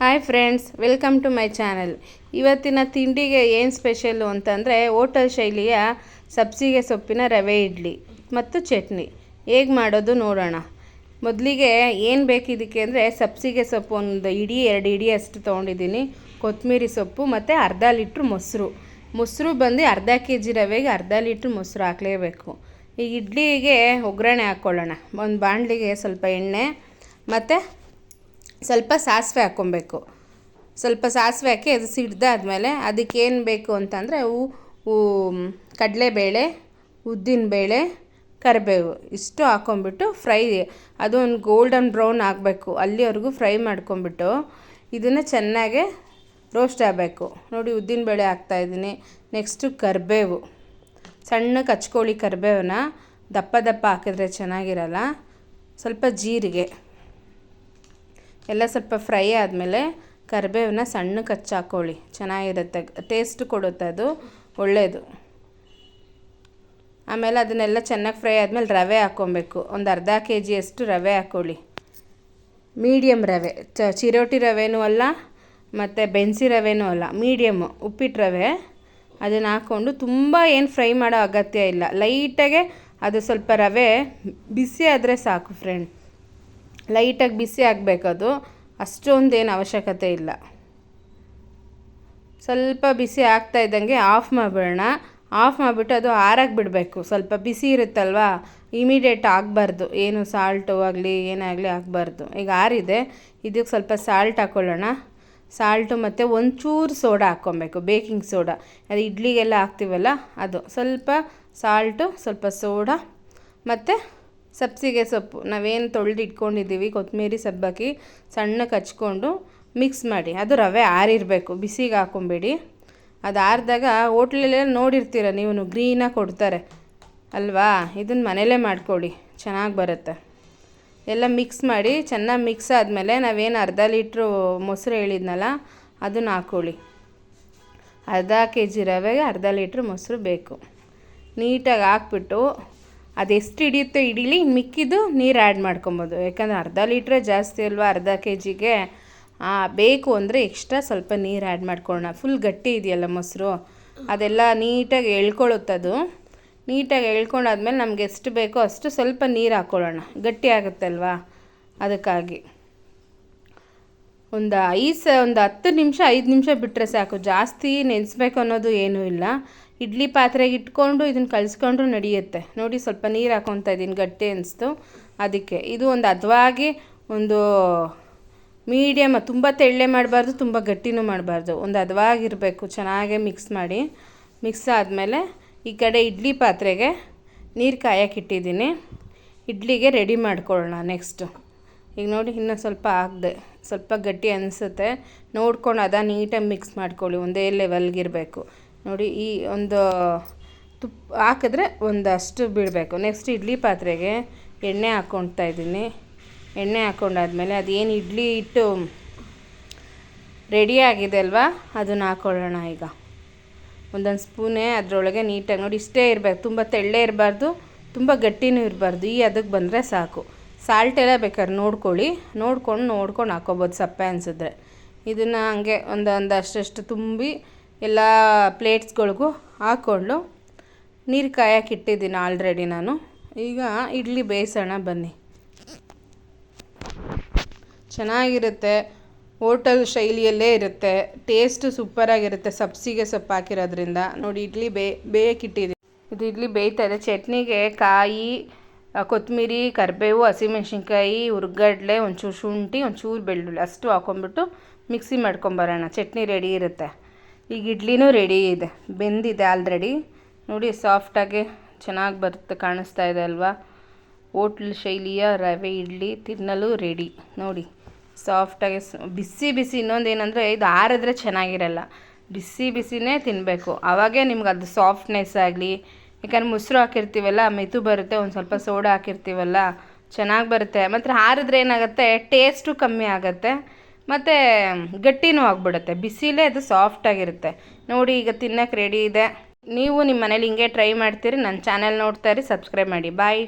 Hi friends welcome to my channel ಇವತ್ತಿನ ತಿಂಡಿಗೆ ಏನು ಸ್ಪೆಷಲ್ಲು ಅಂತಂದರೆ ಹೋಟಲ್ ಶೈಲಿಯ ಸಬ್ಸಿಗೆ ಸೊಪ್ಪಿನ ರವೆ ಇಡ್ಲಿ ಮತ್ತು ಚಟ್ನಿ. ಹೇಗೆ ಮಾಡೋದು ನೋಡೋಣ. ಮೊದಲಿಗೆ ಏನು ಬೇಕಿದ್ದಕ್ಕೆ ಅಂದರೆ ಸಬ್ಸಿಗೆ ಸೊಪ್ಪು ಒಂದು ಇಡೀ, ಎರಡು ಇಡೀ ಅಷ್ಟು ತೊಗೊಂಡಿದ್ದೀನಿ. ಕೊತ್ತಂಬರಿ ಸೊಪ್ಪು ಮತ್ತು ಅರ್ಧ ಲೀಟ್ರ್ ಮೊಸರು. ಮೊಸರು ಬಂದು ಅರ್ಧ ಕೆ ಜಿ ರವೆಗೆ ಅರ್ಧ ಲೀಟ್ರ್ ಮೊಸರು ಹಾಕಲೇಬೇಕು. ಈಗ ಇಡ್ಲಿಗೆ ಒಗ್ಗರಣೆ ಹಾಕ್ಕೊಳ್ಳೋಣ ಒಂದು ಬಾಣಲಿಗೆ ಸ್ವಲ್ಪ ಎಣ್ಣೆ ಮತ್ತು ಸ್ವಲ್ಪ ಸಾಸಿವೆ ಹಾಕ್ಕೊಬೇಕು. ಸ್ವಲ್ಪ ಸಾಸಿವೆ ಹಾಕಿ ಅದು ಸಿಡ್ದಾದ್ಮೇಲೆ ಅದಕ್ಕೇನು ಬೇಕು ಅಂತಂದರೆ ಹೂ ಕಡಲೆಬೇಳೆ ಉದ್ದಿನಬೇಳೆ ಕರಿಬೇವು ಇಷ್ಟು ಹಾಕ್ಕೊಂಬಿಟ್ಟು ಫ್ರೈ, ಅದು ಒಂದು ಗೋಲ್ಡನ್ ಬ್ರೌನ್ ಆಗಬೇಕು. ಅಲ್ಲಿವರೆಗೂ ಫ್ರೈ ಮಾಡ್ಕೊಂಬಿಟ್ಟು ಇದನ್ನು ಚೆನ್ನಾಗೆ ರೋಸ್ಟ್ ಆಗಬೇಕು. ನೋಡಿ ಉದ್ದಿನಬೇಳೆ ಹಾಕ್ತಾಯಿದ್ದೀನಿ ನೆಕ್ಸ್ಟು ಕರಿಬೇವು. ಸಣ್ಣ ಹಚ್ಕೊಳ್ಳಿ ಕರಿಬೇವನ್ನ ದಪ್ಪ ದಪ್ಪ ಹಾಕಿದ್ರೆ ಚೆನ್ನಾಗಿರಲ್ಲ. ಸ್ವಲ್ಪ ಜೀರಿಗೆ. ಎಲ್ಲ ಸ್ವಲ್ಪ ಫ್ರೈ ಆದಮೇಲೆ ಕರಿಬೇವನ್ನ ಸಣ್ಣಕ್ಕೆ ಹಚ್ಚಾಕೊಳ್ಳಿ ಚೆನ್ನಾಗಿರುತ್ತೆ. ಟೇಸ್ಟ್ ಕೊಡುತ್ತೆ ಅದು. ಒಳ್ಳೆಯದು ಆಮೇಲೆ ಅದನ್ನೆಲ್ಲ ಚೆನ್ನಾಗಿ ಫ್ರೈ ಆದಮೇಲೆ ರವೆ ಹಾಕ್ಕೊಬೇಕು. ಒಂದು ಅರ್ಧ ಕೆ ಜಿಯಷ್ಟು ರವೆ ಹಾಕ್ಕೊಳ್ಳಿ ಮೀಡಿಯಮ್ ರವೆ. ಚ, ಚಿರೋಟಿ ರವೆನೂ ಅಲ್ಲ, ಮತ್ತು ಬೆನ್ಸಿ ರವೆನೂ ಅಲ್ಲ. ಮೀಡಿಯಮ್ ಉಪ್ಪಿಟ್ಟು ರವೆ. ಅದನ್ನು ಹಾಕ್ಕೊಂಡು ತುಂಬ ಏನು ಫ್ರೈ ಮಾಡೋ ಅಗತ್ಯ ಇಲ್ಲ. ಲೈಟಾಗೆ ಅದು ಸ್ವಲ್ಪ ರವೆ ಬಿಸಿ ಆದರೆ ಸಾಕು ಫ್ರೆಂಡ್ ಲೈಟಾಗಿ ಬಿಸಿ ಆಗಬೇಕದು, ಅಷ್ಟೊಂದೇನು ಅವಶ್ಯಕತೆ ಇಲ್ಲ. ಸ್ವಲ್ಪ ಬಿಸಿ ಆಗ್ತಾ ಇದ್ದಂಗೆ ಆಫ್ ಮಾಡಿಬಿಡೋಣ. ಆಫ್ ಮಾಡಿಬಿಟ್ಟು ಅದು ಆರಾಗಿ ಬಿಡಬೇಕು. ಸ್ವಲ್ಪ ಬಿಸಿ ಇರುತ್ತಲ್ವಾ? ಇಮಿಡಿಯೇಟ್ ಆಗಬಾರ್ದು. ಏನು ಸಾಲ್ಟು ಆಗಲಿ ಏನಾಗಲಿ ಆಗಬಾರ್ದು. ಈಗ ಆರಿದೆ. ಇದಕ್ಕೆ ಸ್ವಲ್ಪ ಸಾಲ್ಟ್ ಹಾಕ್ಕೊಳ್ಳೋಣ ಸಾಲ್ಟು ಮತ್ತು ಒಂಚೂರು ಸೋಡಾ ಹಾಕ್ಕೊಬೇಕು. Baking soda. ಅದು ಇಡ್ಲಿಗೆಲ್ಲ ಹಾಕ್ತೀವಲ್ಲ, ಅದು. ಸ್ವಲ್ಪ ಸಾಲ್ಟು, ಸ್ವಲ್ಪ ಸೋಡಾ ಮತ್ತು ಸಬ್ಸಿಗೆ ಸೊಪ್ಪು. ನಾವೇನು ತೊಳೆದು ಇಟ್ಕೊಂಡಿದ್ದೀವಿ ಕೊತ್ತಂಬರಿ ಸಬ್ಬಕ್ಕಿ ಸಣ್ಣಕ್ಕೆ ಹಚ್ಕೊಂಡು ಮಿಕ್ಸ್ ಮಾಡಿ. ಅದು ರವೆ ಆರಿರಬೇಕು. ಬಿಸಿಗೆ ಹಾಕೊಂಬೇಡಿ. ಅದು ಆರಿದಾಗ ಹೋಟ್ಲಲ್ಲೆಲ್ಲ ನೋಡಿರ್ತೀರ ನೀವು ಗ್ರೀನಾಗಿ ಕೊಡ್ತಾರೆ. ಅಲ್ವಾ? ಇದನ್ನು ಮನೇಲೇ ಮಾಡ್ಕೊಳ್ಳಿ. ಚೆನ್ನಾಗಿ ಬರುತ್ತೆ. ಎಲ್ಲ ಮಿಕ್ಸ್ ಮಾಡಿ, ಚೆನ್ನಾಗಿ ಮಿಕ್ಸ್ ಆದಮೇಲೆ ನಾವೇನು ಅರ್ಧ ಲೀಟ್ರು ಮೊಸರು ಹೇಳಿದ್ನಲ್ಲ, ಅದನ್ನು ಹಾಕೊಳ್ಳಿ. ಅರ್ಧ ಕೆ ಜಿ ರವೆಗೆ ಅರ್ಧ ಲೀಟ್ರ್ ಮೊಸರು ಬೇಕು. ನೀಟಾಗಿ ಹಾಕ್ಬಿಟ್ಟು ಅದೆಷ್ಟು ಹಿಡಿಯುತ್ತೋ ಹಿಡೀಲಿ ಮಿಕ್ಕಿದ್ದು ನೀರು ಆ್ಯಡ್ ಮಾಡ್ಕೊಬೋದು. ಯಾಕಂದರೆ ಅರ್ಧ ಲೀಟ್ರೇ ಜಾಸ್ತಿ ಅಲ್ವಾ, ಅರ್ಧ ಕೆ ಜಿಗೆ ಬೇಕು ಅಂದರೆ ಎಕ್ಸ್ಟ್ರಾ ಸ್ವಲ್ಪ ನೀರು ಆ್ಯಡ್ ಮಾಡ್ಕೊಳ್ಳೋಣ. ಫುಲ್ ಗಟ್ಟಿ ಇದೆಯಲ್ಲ ಮೊಸರು? ಅದೆಲ್ಲ ನೀಟಾಗಿ ಎಳ್ಕೊಳ್ಳುತ್ತದು. ನೀಟಾಗಿ ಎಳ್ಕೊಂಡಾದ್ಮೇಲೆ ನಮ್ಗೆ ಎಷ್ಟು ಬೇಕೋ ಅಷ್ಟು ಸ್ವಲ್ಪ ನೀರು ಹಾಕ್ಕೊಳ್ಳೋಣ ಗಟ್ಟಿ ಆಗುತ್ತಲ್ವಾ? ಅದಕ್ಕಾಗಿ. ಒಂದು ಐದು ಸ, ಒಂದು ಹತ್ತು ನಿಮಿಷ, ಐದು ನಿಮಿಷ ಬಿಟ್ಟರೆ ಸಾಕು. ಜಾಸ್ತಿ ನೆನೆಸ್ಬೇಕು ಅನ್ನೋದು ಏನೂ ಇಲ್ಲ. ಇಡ್ಲಿ ಪಾತ್ರೆಗೆ ಇಟ್ಕೊಂಡು ಇದನ್ನು ಕಲಿಸ್ಕೊಂಡ್ರು ನಡೆಯುತ್ತೆ. ನೋಡಿ ಸ್ವಲ್ಪ ನೀರು ಹಾಕ್ಕೊತಾ ಇದ್ದೀನಿ ಗಟ್ಟಿ ಅನಿಸ್ತು. ಅದಕ್ಕೆ ಇದು ಒಂದು ಹದವಾಗಿ ಒಂದು ಮೀಡಿಯಮ್ ತುಂಬ ತೆಳ್ಳೆ ಮಾಡಬಾರ್ದು, ತುಂಬ ಗಟ್ಟಿನೂ ಮಾಡಬಾರ್ದು. ಒಂದು ಹದವಾಗಿರಬೇಕು ಚೆನ್ನಾಗೆ ಮಿಕ್ಸ್ ಮಾಡಿ. ಮಿಕ್ಸ್ ಆದಮೇಲೆ ಈ ಕಡೆ ಇಡ್ಲಿ ಪಾತ್ರೆಗೆ ನೀರು ಕಾಯಕ್ಕಿಟ್ಟಿದ್ದೀನಿ ಇಡ್ಲಿಗೆ ರೆಡಿ ಮಾಡ್ಕೊಳ್ಳೋಣ ನೆಕ್ಸ್ಟು ಈಗ ನೋಡಿ ಇನ್ನೂ ಸ್ವಲ್ಪ ಆಗದೆ, ಸ್ವಲ್ಪ ಗಟ್ಟಿ ಅನಿಸುತ್ತೆ. ನೋಡ್ಕೊಂಡು ಅದ ನೀಟಾಗಿ ಮಿಕ್ಸ್ ಮಾಡ್ಕೊಳ್ಳಿ, ಒಂದೇ ಲೆವೆಲ್ಗಿರಬೇಕು ನೋಡಿ, ಈ ಒಂದು ತುಪ್ಪ ಹಾಕಿದ್ರೆ ಒಂದಷ್ಟು ಬಿಡಬೇಕು ನೆಕ್ಸ್ಟ್ ಇಡ್ಲಿ ಪಾತ್ರೆಗೆ ಎಣ್ಣೆ ಹಾಕ್ಕೊಳ್ತಾ ಇದ್ದೀನಿ. ಎಣ್ಣೆ ಹಾಕ್ಕೊಂಡಾದ್ಮೇಲೆ ಅದೇನು ಇಡ್ಲಿ ಇಟ್ಟು ರೆಡಿ ಆಗಿದೆ ಅಲ್ವಾ, ಅದನ್ನು ಹಾಕ್ಕೊಳ್ಳೋಣ ಈಗ. ಒಂದೊಂದು ಸ್ಪೂನೇ ಅದರೊಳಗೆ ನೀಟಾಗಿ ನೋಡಿ, ಇಷ್ಟೇ ಇರಬೇಕು. ತುಂಬ ತೆಳ್ಳೆ ಇರಬಾರ್ದು, ತುಂಬ ಗಟ್ಟಿನೂ ಇರಬಾರ್ದು. ಈ ಅದಕ್ಕೆ ಬಂದರೆ ಸಾಕು. ಸಾಲ್ಟ್ ಎಲ್ಲ ಬೇಕಾದ್ರೆ ನೋಡ್ಕೊಳ್ಳಿ. ನೋಡ್ಕೊಂಡು ನೋಡ್ಕೊಂಡು ಹಾಕ್ಕೊಬೋದು ಸಪ್ಪೆ ಅನಿಸಿದ್ರೆ. ಇದನ್ನು ಹಂಗೆ ಒಂದೊಂದು ಒಂದು ಅಷ್ಟಷ್ಟು ತುಂಬಿ ಎಲ್ಲ ಪ್ಲೇಟ್ಸ್ಗಳಿಗೂ ಹಾಕ್ಕೊಂಡು ನೀರು ಕಾಯಕ್ಕೆ ಇಟ್ಟಿದ್ದೀನಿ ಆಲ್ರೆಡಿ ನಾನು. ಈಗ ಇಡ್ಲಿ ಬೇಯಿಸೋಣ ಬನ್ನಿ. ಚೆನ್ನಾಗಿರುತ್ತೆ. ಹೋಟೆಲ್ ಶೈಲಿಯಲ್ಲೇ ಇರುತ್ತೆ. ಟೇಸ್ಟು ಸೂಪರಾಗಿರುತ್ತೆ. ಸಬ್ಸಿಗೆ ಸೊಪ್ಪು ಹಾಕಿರೋದ್ರಿಂದ. ನೋಡಿ, ಇಡ್ಲಿ ಬೇ ಬೇಯಕ್ಕಿಟ್ಟಿದ್ದೀನಿ ಇದು ಇಡ್ಲಿ ಬೇಯ್ತಾ ಇದೆ. ಚಟ್ನಿಗೆ ಕಾಯಿ ಕೊತ್ತಂಬರಿ ಕರಿಬೇವು, ಹಸಿಮೆಣ್ಸಿನ್ಕಾಯಿ, ಹುರ್ಗಡ್ಲೆ, ಒಂಚೂರು ಶುಂಠಿ, ಒಂಚೂರು ಬೆಳ್ಳುಳ್ಳಿ. ಅಷ್ಟು ಹಾಕ್ಕೊಂಬಿಟ್ಟು ಮಿಕ್ಸಿ ಮಾಡ್ಕೊಂಬರೋಣ ಚಟ್ನಿ ರೆಡಿ ಇರುತ್ತೆ. ಈಗ ಇಡ್ಲಿನೂ ರೆಡಿ ಇದೆ. ಬೆಂದಿದೆ ಆಲ್ರೆಡಿ ನೋಡಿ ಸಾಫ್ಟಾಗಿ ಚೆನ್ನಾಗಿ ಬರುತ್ತೆ, ಕಾಣಿಸ್ತಾ ಇದೆ ಅಲ್ವಾ? ಹೋಟ್ಲ್ ಶೈಲಿಯ ರವೆ, ಇಡ್ಲಿ ತಿನ್ನಲು ರೆಡಿ ನೋಡಿ ಸಾಫ್ಟಾಗಿ ಬಿಸಿ ಬಿಸಿ ಇನ್ನೊಂದು ಏನಂದರೆ ಇದು ಆರಿದ್ರೆ ಚೆನ್ನಾಗಿರಲ್ಲ. ಬಿಸಿ ಬಿಸಿನೇ ತಿನ್ನಬೇಕು ಆವಾಗೇ ನಿಮ್ಗೆ ಅದು ಸಾಫ್ಟ್ನೆಸ್ ಆಗಲಿ, ಯಾಕಂದ್ರೆ ಮೊಸರು ಹಾಕಿರ್ತೀವಲ್ಲ ಮೆತು ಬರುತ್ತೆ, ಒಂದು ಸ್ವಲ್ಪ ಸೋಡಾ ಹಾಕಿರ್ತೀವಲ್ಲ, ಚೆನ್ನಾಗಿ ಬರುತ್ತೆ. ಮತ್ತು ಹಾರಿದ್ರೆ ಏನಾಗುತ್ತೆ ಟೇಸ್ಟು ಕಮ್ಮಿ ಆಗುತ್ತೆ. ಮತ್ತು ಗಟ್ಟಿನೂ ಆಗಿಬಿಡುತ್ತೆ. ಬಿಸಿಲೇ ಅದು ಸಾಫ್ಟಾಗಿರುತ್ತೆ ನೋಡಿ, ಈಗ ತಿನ್ನೋಕೆ ರೆಡಿ ಇದೆ. ನೀವು ನಿಮ್ಮ ಮನೇಲಿ ಹಿಂಗೆ ಟ್ರೈ ಮಾಡ್ತೀರಿ, ನನ್ನ ಚಾನೆಲ್ ನೋಡ್ತಾ ಇರಿ ಸಬ್ಸ್ಕ್ರೈಬ್ ಮಾಡಿ. ಬಾಯ್